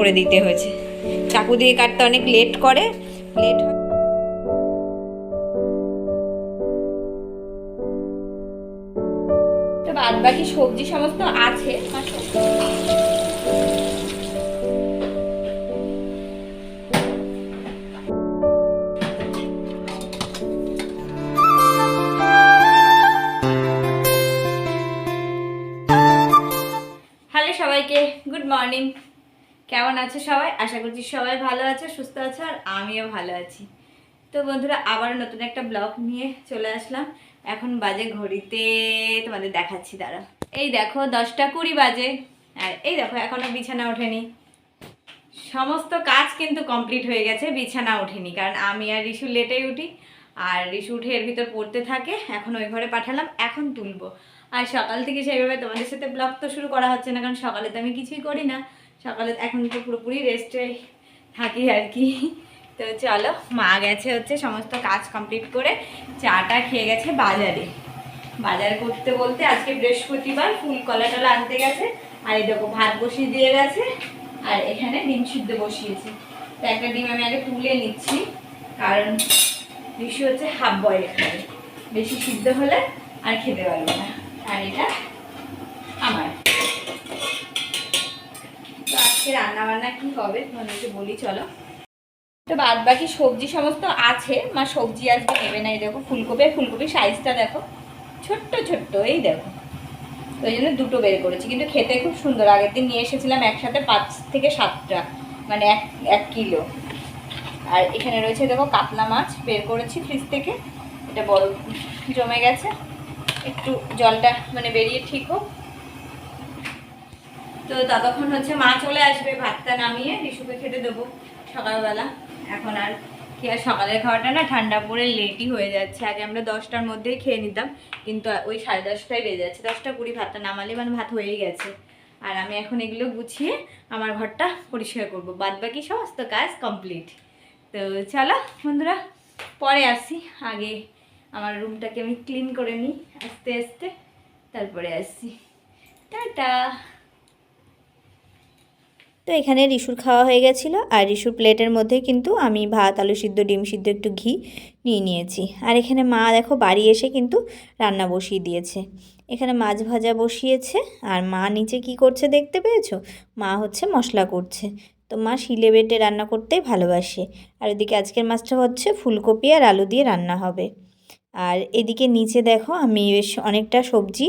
করে দিতে হয়েছে। চাকু দিয়ে কাটতে অনেক লেট করে লেট হয়। বাদ বাকি সবজি সমস্ত আছে হ্যালো সবাইকে গুড মর্নিং কেমন আছো সবাই? আশা করছি সবাই ভালো আছো, সুস্থ আছো, আর আমিও ভালো আছি। তো বন্ধুরা আবার নতুন একটা ব্লগ নিয়ে চলে আসলাম। এখন বাজে ঘড়িতে তোমাদের দেখাচ্ছি, দাঁড়া। এই দেখো, দশটা কুড়ি বাজে। আর এই দেখো, এখনও বিছানা ওঠেনি। সমস্ত কাজ কিন্তু কমপ্লিট হয়ে গেছে, বিছানা ওঠেনি। কারণ আমি আর রিশু লেটেই উঠি, আর রিশু উঠে এর ভিতর পড়তে থাকে। এখন ওই ঘরে পাঠালাম, এখন তুলবো। আর সকাল থেকে সেইভাবে তোমাদের সাথে ব্লগ তো শুরু করা হচ্ছে না, কারণ সকালে তো আমি কিছুই করি না। সকালে এখন তো পুরোপুরি রেস্টে থাকি আর কি। তো চলো, মা গেছে হচ্ছে সমস্ত কাজ কমপ্লিট করে চাটা খেয়ে গেছে বাজারে। বাজার করতে বলতে আজকে বৃহস্পতিবার ফুল কলা টলা আনতে গেছে। আর এই দেখো, ভাত বসিয়ে দিয়ে গেছে, আর এখানে ডিম সিদ্ধ বসিয়েছি। তো একটা ডিম আমি আগে তুলে নিচ্ছি, কারণ বেশি হচ্ছে হাফ বয়েল খাবে। বেশি সিদ্ধ হলে আর খেতে পারবে না। আর এটা আমার। আজকে রান্না বান্না কি হবে তোমাদেরকে বলি, চলো। তো বাদ বাকি সবজি সমস্ত আছে, মা সবজি আজকে নেবে না, এই দেখো ফুলকপি, আর ফুলকপির সাইজটা দেখো, ছোট্ট ছোট্ট, এই দেখো। তো ওই জন্য দুটো বের করেছি, কিন্তু খেতে খুব সুন্দর। আগের দিন নিয়ে এসেছিলাম একসাথে পাঁচ থেকে সাতটা মানে এক এক কিলো। আর এখানে রয়েছে দেখো কাতলা মাছ, বের করেছি ফ্রিজ থেকে। এটা বড় জমে গেছে। একটু জলটা মানে বেরিয়ে ঠিক হোক। তো ততক্ষণ হচ্ছে মা চলে আসবে, ভাতটা নামিয়ে রিশুকে খেতে দেবো সকালবেলা। এখন আর কি আর সকালের খাওয়াটা না ঠান্ডা পড়ে লেটই হয়ে যাচ্ছে। আগে আমরা দশটার মধ্যেই খেয়ে নিতাম, কিন্তু ওই সাড়ে দশটায় বেজে যাচ্ছে। দশটা কুড়ি ভাতটা নামালে মানে ভাত হয়েই গেছে। আর আমি এখন এগুলো গুছিয়ে আমার ঘরটা পরিষ্কার করব। বাদ বাকি সমস্ত কাজ কমপ্লিট। তো চলো বন্ধুরা, পরে আসি। আগে আমার রুমটাকে আমি ক্লিন করে নিই আস্তে আস্তে, তারপরে আসছি টাটা। তো এখানে রিসুর খাওয়া হয়ে গেছিল। আর রিসুর প্লেটের মধ্যে কিন্তু আমি ভাত, আলু সিদ্ধ, ডিম সিদ্ধ একটু ঘি নিয়ে নিয়েছি। আর এখানে মা দেখো বাড়ি এসে কিন্তু রান্না বসিয়ে দিয়েছে। এখানে মাছ ভাজা বসিয়েছে। আর মা নিচে কি করছে দেখতে পেয়েছ? মা হচ্ছে মশলা করছে। তো মা শিলে বেটে রান্না করতেই ভালোবাসে। আর এদিকে আজকের মাছটা হচ্ছে ফুলকপি আর আলু দিয়ে রান্না হবে। আর এদিকে নিচে দেখো আমি বেশ অনেকটা সবজি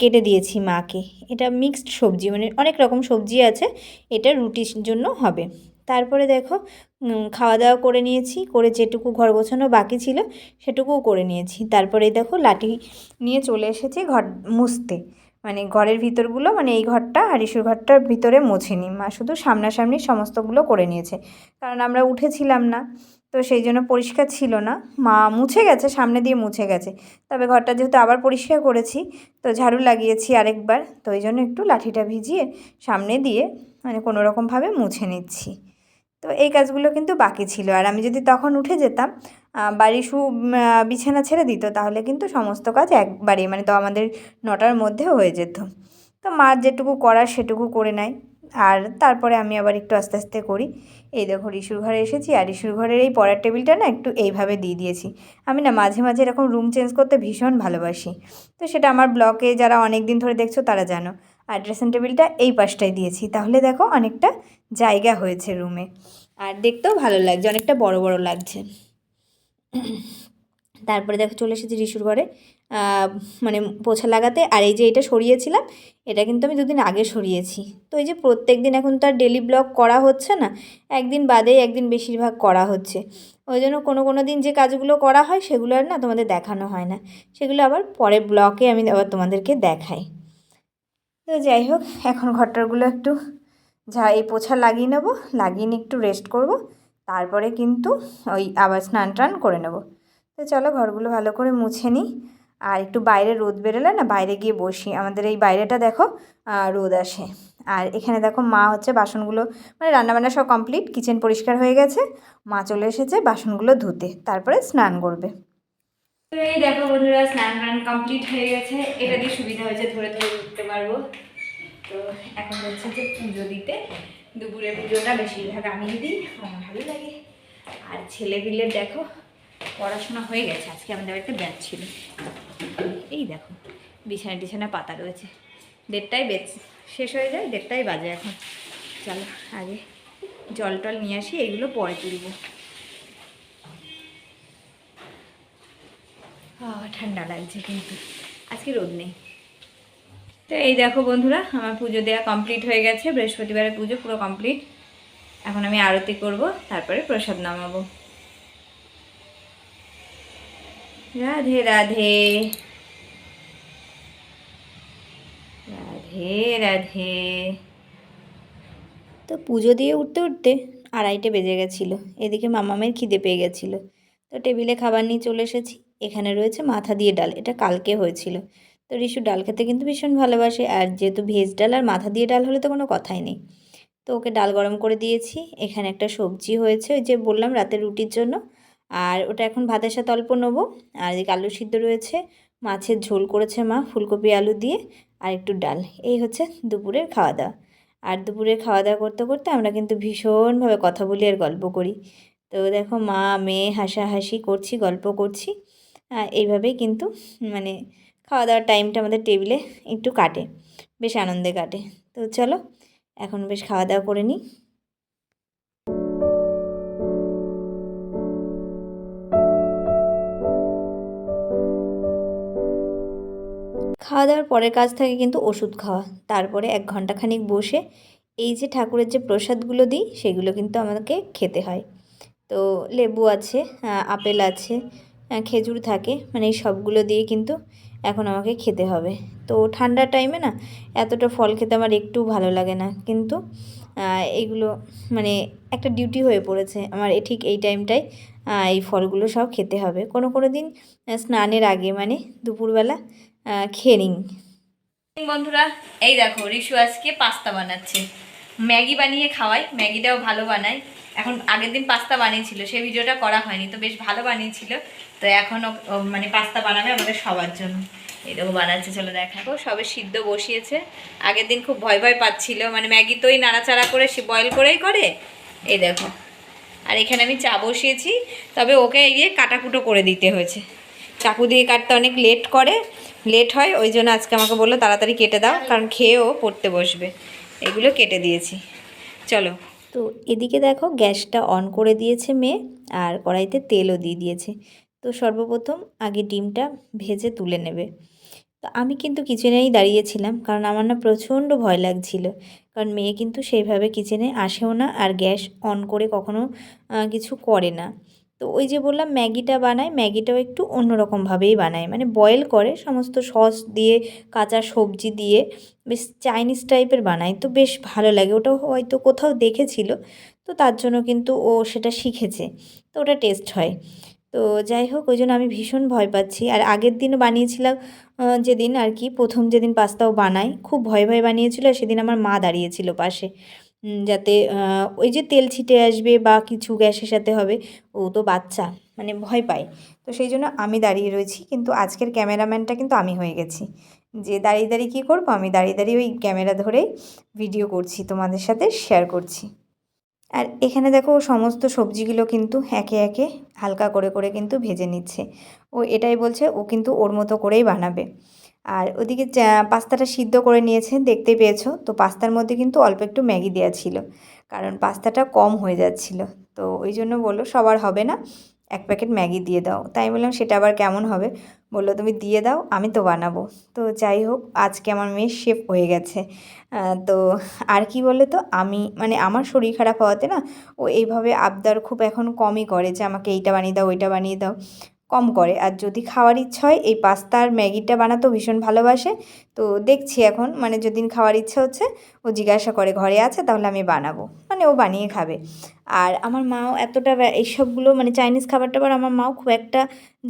কেটে দিয়েছি মাকে। এটা মিক্সড সবজি মানে অনেক রকম সবজি আছে, এটা রুটির জন্য হবে। তারপরে দেখো খাওয়া দাওয়া করে নিয়েছি, করে যেটুকু ঘর গোছানো বাকি ছিল, সেটুকুও করে নিয়েছি। তারপরে দেখো, লাঠি নিয়ে চলে এসেছি ঘর মুছতে। মানে ঘরের ভিতরগুলো মানে এই ঘরটা আর ইসুর ঘরটার ভিতরে মোছেনি মা শুধু সামনাসামনি সমস্তগুলো করে নিয়েছে। কারণ আমরা উঠেছিলাম না। তো সেই জন্য পরিষ্কার ছিল না। মা মুছে গেছে, সামনে দিয়ে মুছে গেছে। তবে ঘরটা যেহেতু আবার পরিষ্কার করেছি, তো ঝাড়ু লাগিয়েছি আরেকবার। তো ওই জন্য একটু লাঠিটা ভিজিয়ে সামনে দিয়ে মানে কোনো রকমভাবে মুছে নিচ্ছি। তো এই কাজগুলো কিন্তু বাকি ছিল। আর আমি যদি তখন উঠে যেতাম বাড়ি শু বিছানা ছেড়ে দিত, তাহলে কিন্তু সমস্ত কাজ একবারে মানে তো আমাদের নটার মধ্যে হয়ে যেত। তো মার যেটুকু করার সেটুকু করে নেয়। আর তারপরে আমি আবার একটু আস্তে আস্তে করি। এই দেখো রিসুর ঘরে এসেছি আর রিসুর ঘরের এই পড়ার টেবিলটা না একটু এইভাবে দিয়ে দিয়েছি। আমি না মাঝে মাঝে এরকম রুম চেঞ্জ করতে ভীষণ ভালোবাসি। তো সেটা আমার ব্লকে যারা অনেক দিন ধরে দেখছ তারা জানো। আর ড্রেসিং টেবিলটা এই পাশটায় দিয়েছি। তাহলে দেখো অনেকটা জায়গা হয়েছে রুমে আর দেখতেও ভালো লাগছে, অনেকটা বড় বড় লাগছে। তারপরে দেখো চলে এসেছি রিসুর ঘরে মানে পোছা লাগাতে। আর এই যে এটা সরিয়েছিলাম, এটা কিন্তু আমি দুদিন আগে সরিয়েছি। তো এই যে প্রত্যেক দিন এখন তো আর ডেলি ব্লগ করা হচ্ছে না, একদিন বাদেই একদিন বেশিরভাগ করা হচ্ছে। ওই জন্য কোনো কোনো দিন যে কাজগুলো করা হয়, সেগুলো আর না তোমাদের দেখানো হয় না। সেগুলো আবার পরের ব্লকে আমি আবার তোমাদেরকে দেখাই। তো যাই হোক, এখন ঘরটারগুলো একটু যা এই পোছা লাগিয়ে নেব, লাগিয়ে নিয়ে একটু রেস্ট করব। তারপরে কিন্তু ওই আবার স্নান টান করে নেব। তো চলো ঘরগুলো ভালো করে মুছে নিই। আর একটু বাইরে রোদ বেরোলে না, বাইরে গিয়ে বসি। আমাদের এই বাইরেটা দেখো রোদ আসে। আর এখানে দেখো মা হচ্ছে বাসনগুলো মানে রান্নাবান্না সব কমপ্লিট, কিচেন পরিষ্কার হয়ে গেছে। মা চলে এসেছে বাসনগুলো ধুতে, তারপরে স্নান করবে। তো এই দেখো বন্ধুরা, স্নান টান কমপ্লিট হয়ে গেছে। এটা দিয়ে সুবিধা হয়েছে, ধরে ধরে উঠতে পারব। তো এখন হচ্ছে যে পুজো দিতে। দুপুরে পুজোটা বেশিরভাগ আমি দিই, আমার ভালো লাগে। আর ছেলেপিলের দেখো পড়াশোনা হয়ে গেছে, আজকে আমাদের বাড়িতে ব্যাচ ছিল। এই দেখো, বিছানা টিছানা পাতা রয়েছে। দেড়টাই বেচ শেষ হয়ে যায় দেড়টাই বাজে এখন। চলো, আগে জল টল নিয়ে আসি, এগুলো পরে তুলবো। ঠান্ডা লাগছে কিন্তু। আজকে রোদ নেই। তো এই দেখো বন্ধুরা, আমার পুজো দেওয়া কমপ্লিট হয়ে গেছে, বৃহস্পতিবারের পুজো পুরো কমপ্লিট এখন আমি আরতি করব, তারপরে প্রসাদ নামাবো। রাধে রাধে। রাধে রাধে। তো পুজো দিয়ে উঠতে উঠতে আড়াইটে বেজে গেছিল। এদিকে মামামের খিদে পেয়ে গেছিল। তো টেবিলে খাবার নিয়ে চলে এসেছি। এখানে রয়েছে মাথা দিয়ে ডাল। এটা কালকে হয়েছিল। তো রিশু ডাল খেতে কিন্তু ভীষণ ভালোবাসে। আর যেহেতু ভেজ ডাল আর মাথা দিয়ে ডাল হলে তো কোনো কথাই নেই। তো ওকে ডাল গরম করে দিয়েছি। এখানে একটা সবজি হয়েছে। ওই যে বললাম রাতের রুটির জন্য। আর ওটা এখন ভাতের সাথে অল্প নেব। আর এদিকে আলু সিদ্ধ রয়েছে। মাছের ঝোল করেছে মা ফুলকপি, আলু দিয়ে আর একটু ডাল। এই হচ্ছে দুপুরের খাওয়া দাওয়া আর দুপুরে খাওয়া দাওয়া করতে করতে আমরা কিন্তু ভীষণভাবে কথা বলি আর গল্প করি। তো দেখো মা, মেয়ে হাসাহাসি করছি, গল্প করছি। এইভাবেই কিন্তু মানে খাওয়া দাওয়ার টাইমটা আমাদের টেবিলে একটু কাটে। বেশ আনন্দে কাটে। তো চলো, এখন বেশ খাওয়া দাওয়া করে নিই। খাওয়া দাওয়ার পরের কাজ থাকে কিন্তু ওষুধ খাওয়া। তারপরে এক ঘন্টাখানিক বসে এই যে ঠাকুরের যে প্রসাদগুলো দিই, সেগুলো কিন্তু আমাকে খেতে হয়। তো লেবু আছে আপেল আছে খেজুর থাকে মানে এই সবগুলো দিয়ে কিন্তু এখন আমাকে খেতে হবে। তো ঠান্ডার টাইমে না, এতটা ফল খেতে আমার একটু ভালো লাগে না। কিন্তু এগুলো মানে একটা ডিউটি হয়ে পড়েছে। আমার ঠিক এই টাইমটাই এই ফলগুলো সব খেতে হবে। কোনো কোনো দিন স্নানের আগে মানে দুপুরবেলা খেয়ে নিই বন্ধুরা, এই দেখো, রিশু আজকে পাস্তা বানাচ্ছে। ম্যাগি বানিয়ে খাওয়াই ম্যাগিটাও ভালো বানাই এখন আগের দিন পাস্তা বানিয়েছিল সেই ভিডিওটা করা হয়নি, তো বেশ ভালো বানিয়েছিল। তো এখন ও- ও মানে পাস্তা বানাবে আমাদের সবার জন্য। এই দেখো বানাচ্ছে, চলো দেখাবো। সবে সিদ্ধ বসিয়েছে। আগের দিন খুব ভয় ভয় পাচ্ছিল মানে ম্যাগি তোই নাড়াচাড়া করে, সে বয়েল করেই করে। এই দেখো। আর এখানে আমি চা বসিয়েছি, তবে ওকে গিয়ে কাটাকুটো করে দিতে হয়েছে। চাকু দিয়ে কাটতে অনেক লেট করে। লেট হয়, ওই জন্য আজকে আমাকে বলল তাড়াতাড়ি কেটে দাও, কারণ খেয়েও পড়তে বসবে। এগুলো কেটে দিয়েছি। চলো। তো এদিকে দেখো, গ্যাসটা অন করে দিয়েছে মেয়ে, আর কড়াইতে তেলও দিয়ে দিয়েছে। তো সর্বপ্রথম আগে ডিমটা ভেজে তুলে নেবে। তো আমি কিন্তু কিচেনেই দাঁড়িয়েছিলাম, কারণ আমার না প্রচণ্ড ভয় লাগছিল। কারণ মেয়ে কিন্তু সেইভাবে কিচেনে আসেও না, আর গ্যাস অন করে কখনো কিছু করে না। তো ওই যে বললাম ম্যাগিটা বানায়, ম্যাগিটাও একটু অন্যরকমভাবেই বানায়। মানে বয়েল করে সমস্ত সস দিয়ে, কাঁচা সবজি দিয়ে বেশ চাইনিজ টাইপের বানায়। তো বেশ ভালো লাগে। ওটা হয়তো কোথাও দেখেছিল। তো তার জন্য কিন্তু ও সেটা শিখেছে। তো ওটা টেস্ট হয়। তো যাই হোক, ওই জন্য আমি ভীষণ ভয় পাচ্ছি। আর আগের দিনও বানিয়েছিলাম যেদিন আর কি, প্রথম যেদিন পাস্তাও বানাই খুব ভয় ভয় বানিয়েছিল। সেদিন আমার মা দাঁড়িয়েছিল পাশে। যাতে ওই যে তেল ছিটে আসবে বা কিছু গ্যাসের সাথে হবে, ও তো বাচ্চা মানে ভয় পায়। তো সেই জন্য আমি দাঁড়িয়ে রয়েছি, কিন্তু আজকের ক্যামেরাম্যানটা কিন্তু আমি হয়ে গেছি। যে দাঁড়িয়ে দাঁড়িয়ে কী করব? আমি দাঁড়িয়ে দাঁড়িয়ে ওই ক্যামেরা ধরেই ভিডিও করছি, তোমাদের সাথে শেয়ার করছি। আর এখানে দেখো, সমস্ত সবজিগুলো কিন্তু একে একে হালকা করে করে কিন্তু ভেজে নিচ্ছে। ও এটাই বলছে, ও কিন্তু ওর মতো করেই বানাবে। আর ওদিকে পাস্তাটা সিদ্ধ করে নিয়েছে দেখতে পেয়েছ? তো পাস্তার মধ্যে কিন্তু অল্প একটু ম্যাগি দেওয়া ছিল, কারণ পাস্তাটা কম হয়ে যাচ্ছিল। তো ওই জন্য বলল, সবার হবে না, এক প্যাকেট ম্যাগি দিয়ে দাও। তাই বললাম, সেটা আবার কেমন হবে? বলল, তুমি দিয়ে দাও, আমি তো বানাবো। তো যাই হোক, আজকে আমার মেয়ে শেফ হয়ে গেছে। তো আর কি বলে তো, আমি মানে আমার শরীর খারাপ হওয়াতে না, ও এইভাবে আবদার খুব এখন কমই করে যে, আমাকে এইটা বানিয়ে দাও, ওইটা বানিয়ে দাও। কম করে। আর যদি খাওয়ার ইচ্ছা হয়, এই পাস্তা আর ম্যাগিটা বানাতেও ভীষণ ভালোবাসে। তো দেখছি এখন মানে যেদিন খাওয়ার ইচ্ছা হচ্ছে, ও জিজ্ঞাসা করে, ঘরে আছে? তাহলে আমি বানাবো। মানে ও বানিয়ে খাবে। আর আমার মাও এতটা এইসবগুলো মানে চাইনিজ খাবার টাবার আমার মাও খুব একটা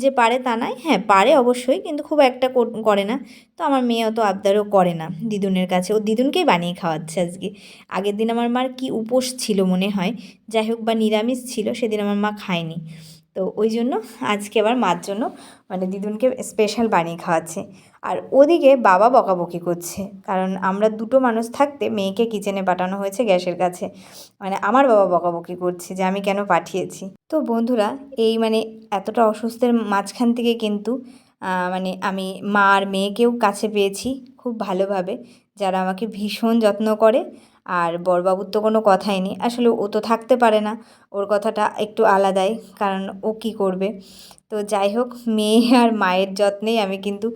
যে পারে তা নয়। হ্যাঁ পারে অবশ্যই, কিন্তু খুব একটা করে না। তো আমার মেয়ে অত আবদারও করে না দিদুনের কাছে। ও দিদুনকেই বানিয়ে খাওয়াচ্ছে আজকে। আগের দিন আমার মার কি উপোস ছিল মনে হয়। যাই হোক বা নিরামিষ ছিল, সেদিন আমার মা খায়নি। তো ওই জন্য আজকে আবার মার জন্য মানে দিদুনকে স্পেশাল বানিয়ে খাওয়াচ্ছে। আর ওদিকে বাবা বকাবকি করছে, কারণ আমরা দুটো মানুষ থাকতে মেয়েকে কিচেনে পাঠানো হয়েছে গ্যাসের কাছে। মানে আমার বাবা বকাবকি করছে যে আমি কেন পাঠিয়েছি। তো বন্ধুরা, এই মানে এতটা অসুস্থের মাঝখান থেকে কিন্তু মানে আমি মা আর মেয়েকেও কাছে পেয়েছি খুব ভালোভাবে। যারা আমাকে ভীষণ যত্ন করে আর বড়বাবুর তো কোনো কথাই নেই। আসলে ও তো থাকতে পারে না। ওর কথাটা একটু আলাদাই, কারণ ও কি করবে? তো যাই হোক, মেয়ে আর মায়ের যত্নেই আমি কিন্তু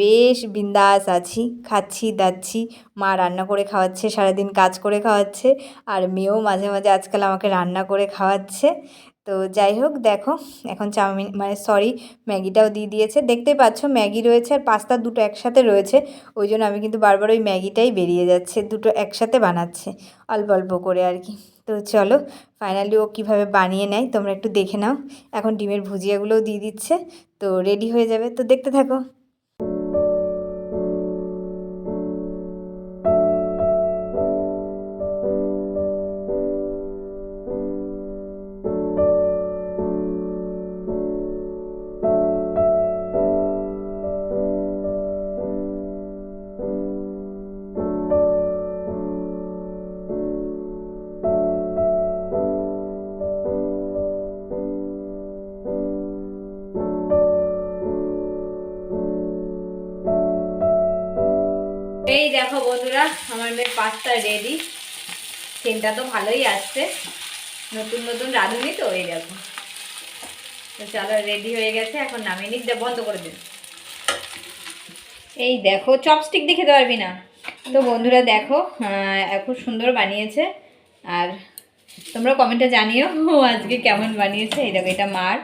বেশ বিন্দাস আছি। খাচ্ছি, দাচ্ছি, মা রান্না করে খাওয়াচ্ছে, সারাদিন কাজ করে খাওয়াচ্ছে, আর মেয়েও মাঝে মাঝে আজকাল আমাকে রান্না করে খাওয়াচ্ছে। তো যাই হোক, দেখো, এখন চাউমিন মানে সরি ম্যাগিটাও দিয়ে দিয়েছে। দেখতেই পাচ্ছ, ম্যাগি রয়েছে আর পাস্তা দুটো একসাথে রয়েছে। ওই জন্য আমি কিন্তু বারবার ওই ম্যাগিটাই বেরিয়ে যাচ্ছে, দুটো একসাথে বানাচ্ছে, অল্প অল্প করে আর কি। তো চলো ফাইনালি ও কীভাবে বানিয়ে নেয়, তোমরা একটু দেখে নাও। এখন ডিমের ভুজিয়াগুলোও দিয়ে দিচ্ছে, তো রেডি হয়ে যাবে। তো দেখতে থাকো। এই দেখো বন্ধুরা আমার মেয়ের পাস্তা রেডি সেন্টটা তো ভালোই আসছে। নতুন নতুন রাঁধুনি তো এই দেখো। তো চলো রেডি হয়ে গেছে এখন নামিয়ে নিক বন্ধ করে দিন এই দেখো চপস্টিক দিয়ে খেতে পারবি না? তো বন্ধুরা দেখো খুব সুন্দর বানিয়েছে। আর তোমরা কমেন্টে জানিও ও আজকে কেমন বানিয়েছে। এই দেখো এটা মার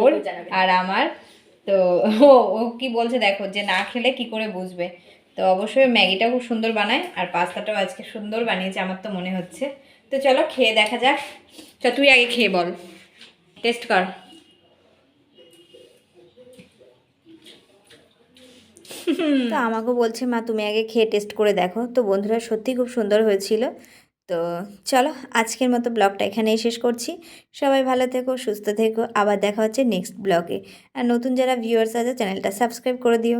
ওর আর আমার। তো ও কি বলছে দেখো যে না খেলে কি করে বুঝবে? তো অবশ্যই ম্যাগিটা খুব সুন্দর বানায় আর পাস্তাটাও আজকে সুন্দর বানিয়েছে, আমার তো মনে হচ্ছে। তো চলো খেয়ে দেখা যাক। চ, তুই আগে খেয়ে বল। টেস্ট কর। তো আমাকেও বলছে, মা, তুমি আগে খেয়ে টেস্ট করে দেখো। তো বন্ধুরা সত্যি খুব সুন্দর হয়েছিল। তো চলো, আজকের মতো ব্লগটা এখানেই শেষ করছি। সবাই ভালো থেকো, সুস্থ থেকো। আবার দেখা হচ্ছে নেক্সট ব্লগে। আর নতুন যারা ভিউয়ার্স আছে, চ্যানেলটা সাবস্ক্রাইব করে দিও।